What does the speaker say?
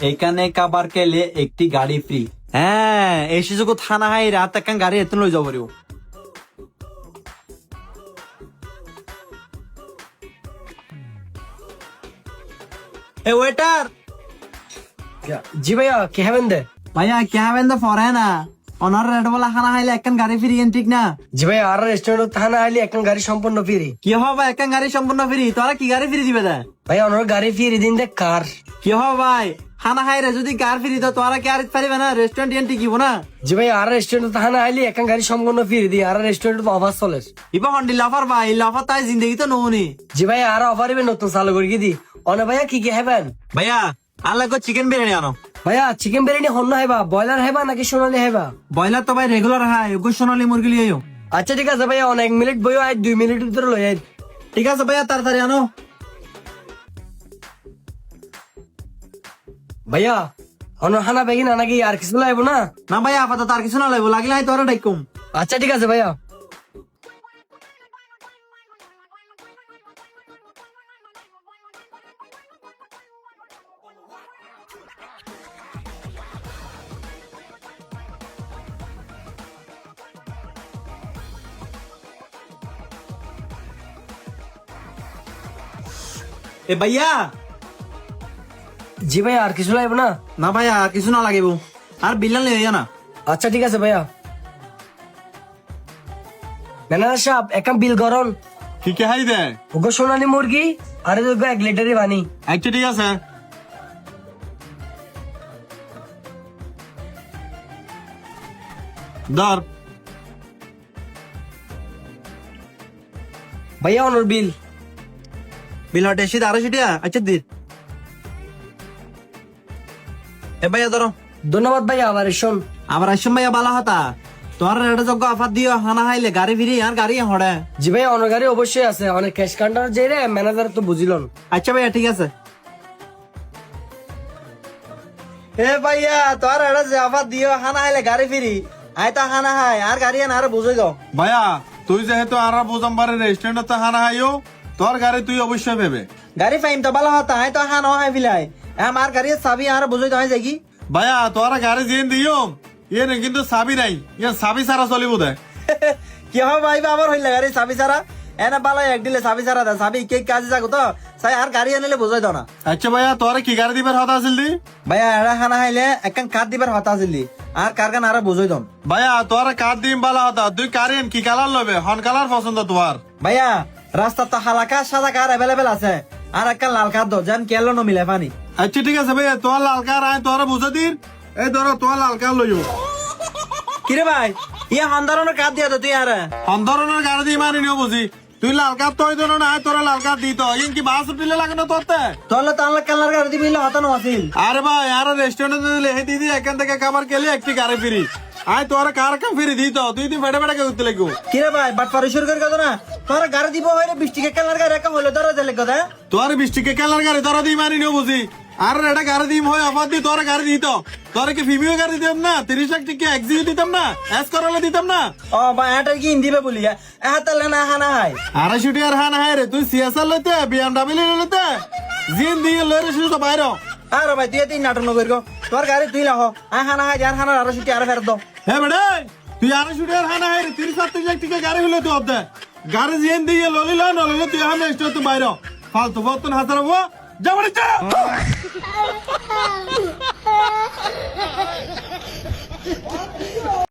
এখানে কাবার কেলে একটি গাড়ি ফ্রি হ্যাঁ এই সুযোগ থানা হাই রাত একখান গাড়ি এত লই যাব এ ওয়েটার জি ভাইয়া কে হবেন দে? ভাইয়া কে হবেন তো ফরে না। অনার রেড বলা খানা হাইলে একখান গাড়ি ফ্রি ঠিক না? জি ভাই আর রেস্টুরেন্ট থানা আইলি এখন গাড়ি সম্পূর্ণ ফ্রি কি হবে? একখান গাড়ি সম্পূর্ণ ফ্রি তোরা কি গাড়ি ফ্রি দিবে দা? ভাই অনর গাড়ি ফ্রি দিন দে কার? কি হবে ভাই? খানা খাইরে যদি কার ফ্রি তো তোরা কি আর পারিবে না? রেস্টুরেন্ট এন টিকিব না? জি ভাই আর রেস্টুরেন্ট থানা আইলি এখন গাড়ি সম্পূর্ণ ফ্রি দি। আর রেস্টুরেন্ট তো অফার চলে। ইবা হন্ডি লাফার ভাই? লাফার তাই জিন্দগি তো নৌনি জি ভাই আর অফার ইবে নতুন চালু করে কি দি? অনে ভাইয়া কি কি হেবেন ভাইয়া আল্লাহ কো চিকেন বিরিয়ানি আনো। ভাইয়া চিকেন বিরিয়ানি হন্য হেবা ব্রয়লার হেবা নাকি সোনালি হেবা ব্রয়লার তো ভাই রেগুলার হাই ওগো সোনালি মুরগি লিয়েও আচ্ছা ঠিক আছে ভাইয়া অনেক মিনিট বইও আজ দুই মিনিট ভিতরে লই আই। ঠিক আছে ভাইয়া তাড়াতাড়ি আনো। ভাইয়া অনর হানা বেগি না নাকি আর কিছু লাইব না না ভাইয়া আপাতত আর কিছু না লাগবো লাগলে হয় তোরা ডাইকুম আচ্ছা ঠিক আছে ভাইয়া এ ভাইয়া জি ভাইয়া আর কিছু লাইব না? না ভাইয়া আর কিছু না লাগিব। আর বিল্লাল লিয়ে না। আচ্ছা ঠিক আছে ভাইয়া। ম্যানেজার সাহেব একাম বিল গরম। কি কে হাই দে ওগো সোনালি মুরগি আর ওগো এক লিটারই পানি। আচ্ছা ঠিক আছে। ধর। ভাইয়া অনর বিল। বিল হটে শীত আরও সিটিয়া আচ্ছা দিন এ ভাইয়া ধরো। ধন্যবাদ ভাইয়া আবার শোন আবার আসম ভাইয়া বালা হতা তোমার রেড যোগ্য আফাত দিও হানা হাইলে গাড়ি ফিরি আর গাড়ি হড়ে। জি ভাইয়া অনর গাড়ি অবশ্যই আছে অনেক ক্যাশ কাউন্টার যাই রে ম্যানেজার তো বুঝিলন। আচ্ছা ভাইয়া ঠিক আছে। এ ভাইয়া তোর এটা যে আফাত দিও হানা হাইলে গাড়ি ফিরি। আই তা হানা হাই আর গাড়ি আন আর বুঝাই দাও ভাইয়া তুই যেহেতু আর বোজাম্বারে রেস্টুরেন্ট হানা হাইও তোর গাড়ি তুই অবশ্যই ভেবে গাড়ি ফাইম তো বালা হতা আই তো হানা হাই ফিলাই আমার গাড়ি চাবি আর বুঝাই দাও যাই কি? ভাইয়া তোর গাড়ি যেন দিও। ইয়ে কিন্তু চাবি নাই। ইয়ে চাবি ছাড়া চলিব দে। কি হবে ভাই আবার হইলে গাড়ি চাবি ছাড়া? এনে বালা এক দিলে চাবি ছাড়া দে চাবি কে কাজে যাগো তো। চাই আর গাড়ি আনিলে বুঝাই দাও না। আচ্ছা ভাইয়া তোর কি গাড়ি দিবার কথা আছিল দি? ভাইয়া এরা খানা খাইলে একখান কাঠ দিবার হতা আসিলি আর কার কান আর বুঝাই দম ভাইয়া তোর কার দিম বালা হতা। তুই কারেন কি কালার লবে হন কালার পছন্দ তোমার ভাইয়া রাস্তা তো হালাকা সাদা কার অ্যাভেলেবেল আছে। আর একখান লাল কার দো যেন কেলো নমিলে মিলে পানি। আচ্ছা ঠিক আছে ভাইয়া তোর লাল কার আয় তোর বুঝে দিন। এই ধরো তোর লাল কার লইও কিরে ভাই ইয়ে হন্দারনের কাঠ দিয়া তো তুই আর। ধরনের গাড়ি দিয়ে মানি নিও বুঝি। তুই লাল কার তৈ ধরো না তোরা লাল কার দিত। ইন কি বাস উঠিলে লাগে না তোরতে? তাহলে তাহলে কালার গাড়ি দিবি হতানো আছিল। আরে ভাই আর রেস্টুরেন্টে দিলে হে দিদি এখান থেকে খাবার খেলে একটি গাড়ি ফিরি। আয় তোর কার কাম ফিরি দিত তুই দিন ফেটে ফেটে করতে লাগবো। কিরে ভাই বাট পরিষ্কার করে কথা না। তোর গাড়ি দিব হইলে বৃষ্টিকে কালার গাড়ি একা হইলে ধরা দিলে কথা তোর বৃষ্টিকে খেলার গাড়ি তোরা দিয়ে মানি নিও বুঝি। আর এটা গাড়ি দিম হয় অফার দি তোর গাড়ি দিত। তোর কি ফিমিও গাড়ি দিতাম না? তিরিশ লাখ টিকে এক্সিউ দিতাম না? এস করালে দিতাম না? ও বা এটা কি দিবে বলি হ্যাঁ? তাহলে না হানা হাই আড়াইশো টিয়ার হান হায় রে তুই সিএসআর লইতে বিএমডাব্লিউ লইতে? জিন দিয়ে লইরে শুধু তো বাইরে আরে ভাই তুই তিন নাটক নকরি গো। তোর গাড়ি তুই লাহ আ হানা হাই যার হানা আরও ছুটি আর ফেরত দাও। হ্যাঁ বেড়ে তুই আড়াইশো টিয়ার হান হায় রে তিরিশ লাখ টিকে গাড়ি হইলে তুই অব্দে গাড়ি জিন দিয়ে ললিল নলিলে তুই আমি এসে তো বাইরে ফালতু বর্তন হাজার হব। じゃあ俺